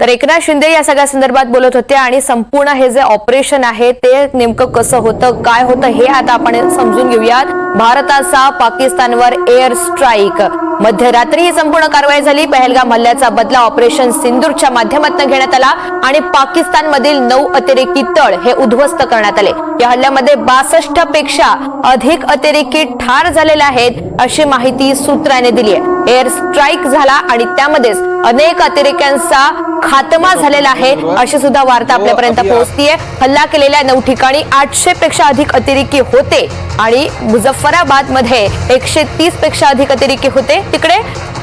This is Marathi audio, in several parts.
तर एकनाथ शिंदे या सगळ्या संदर्भात बोलत होते आणि संपूर्ण हे जे ऑपरेशन आहे ते नेमकं कसं होतं काय होतं हे आता आपण समजून घेऊयात. भारताचा पाकिस्तानवर एअर स्ट्राईक. मध्यरात्री ही संपूर्ण कारवाई झाली. पहलगाम हल्ल्याचा बदला ऑपरेशन सिंदूरच्या माध्यमातून घेण्यात आला आणि पाकिस्तानमधील नऊ अतिरेकी तळ हे उद्ध्वस्त करण्यात आले. या हल्ल्यामध्ये बासष्टपेक्षा अधिक अतिरेकी ठार झालेले आहेत अशी माहिती सूत्राने दिली आहे. एअर स्ट्राईक झाला आणि त्यामध्येच अनेक अतिरेक्यांचा खात्मा झालेला आहे अशी सुद्धा वार्ता आपल्यापर्यंत पोहोचतीये. हल्ला केलेल्या नऊ ठिकाणी आठशे पेक्षा अधिक अतिरेकी होते आणि मुझफ्फराबाद मध्ये एकशे तीसपेक्षा अधिक अतिरेकी होते. तिकडे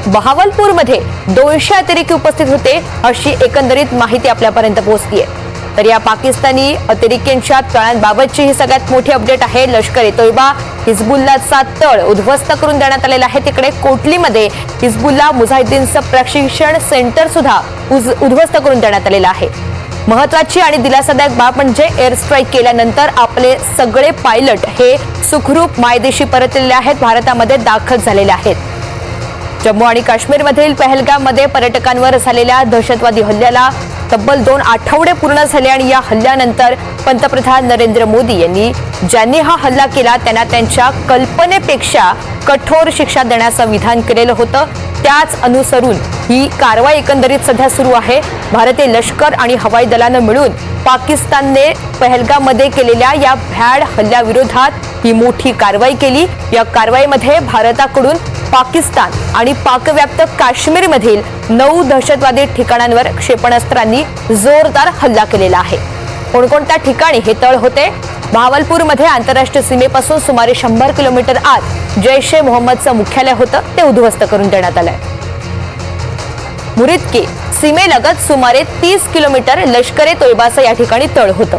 बहावलपूरमध्ये दोनशे अतिरेकी उपस्थित होते अशी एकंदरीत माहिती आपल्यापर्यंत पोहोचतीये. तर या पाकिस्तानी अतिरेक्यांच्या तळांबाबतची ही सगळ्यात मोठी अपडेट आहे. लष्कर ए तोयबा हिजबुल्लाचा तळ उद्ध्वस्त करून देण्यात आलेला आहे. तिकडे कोटलीमध्ये हिजबुल्ला मुजाहिद्दीनचं प्रशिक्षण सेंटर सुद्धा उज- उद्ध्वस्त करून देण्यात आलेलं आहे. महत्वाची आणि दिलासादायक बाब म्हणजे एअर स्ट्राईक केल्यानंतर आपले सगळे पायलट हे सुखरूप मायदेशी परतलेले आहेत भारतामध्ये दाखल झालेले आहेत. जम्मू आणि काश्मीरमधील पहलगाममध्ये पर्यटकांवर झालेल्या दहशतवादी हल्ल्याला तब्बल दोन आठवडे पूर्ण झाले आणि या हल्ल्यानंतर पंतप्रधान नरेंद्र मोदी यांनी ज्यांनी हा हल्ला केला त्यांना त्यांच्या कल्पनेपेक्षा कठोर शिक्षा देण्याचं विधान केलेलं होतं. त्याच अनुसरून ही कारवाई एकंदरीत सध्या सुरू आहे. भारतीय लष्कर आणि हवाई दलानं मिळून पाकिस्तानने पहलगाममध्ये केलेल्या या भ्याड हल्ल्याविरोधात ही मोठी कारवाई केली. या कारवाईमध्ये भारताकडून पाकिस्तान आणि पाकव्याप्त काश्मीरमधील नऊ दहशतवादी ठिकाणांवर क्षेपणास्त्रांनी जोरदार हल्ला केलेला आहे. कोणकोणत्या ठिकाणी हे तळ होते? भावलपूरमध्ये आंतरराष्ट्रीय सीमेपासून सुमारे शंभर किलोमीटर आत जैश ए मोहम्मदचं मुख्यालय होतं ते उद्ध्वस्त करून देण्यात आलंय. मुरिदकी सीमेलगत सुमारे तीस किलोमीटर लष्करे तोयबाचं या ठिकाणी तळ होतं.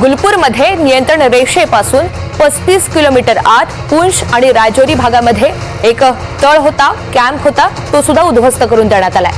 गुलपूरमध्ये नियंत्रण रेषेपासून पस्तीस किलोमीटर आत पुंछ आणि राजौरी भागामध्ये एक तळ होता कॅम्प होता तो सुद्धा उद्ध्वस्त करून देण्यात आलाय.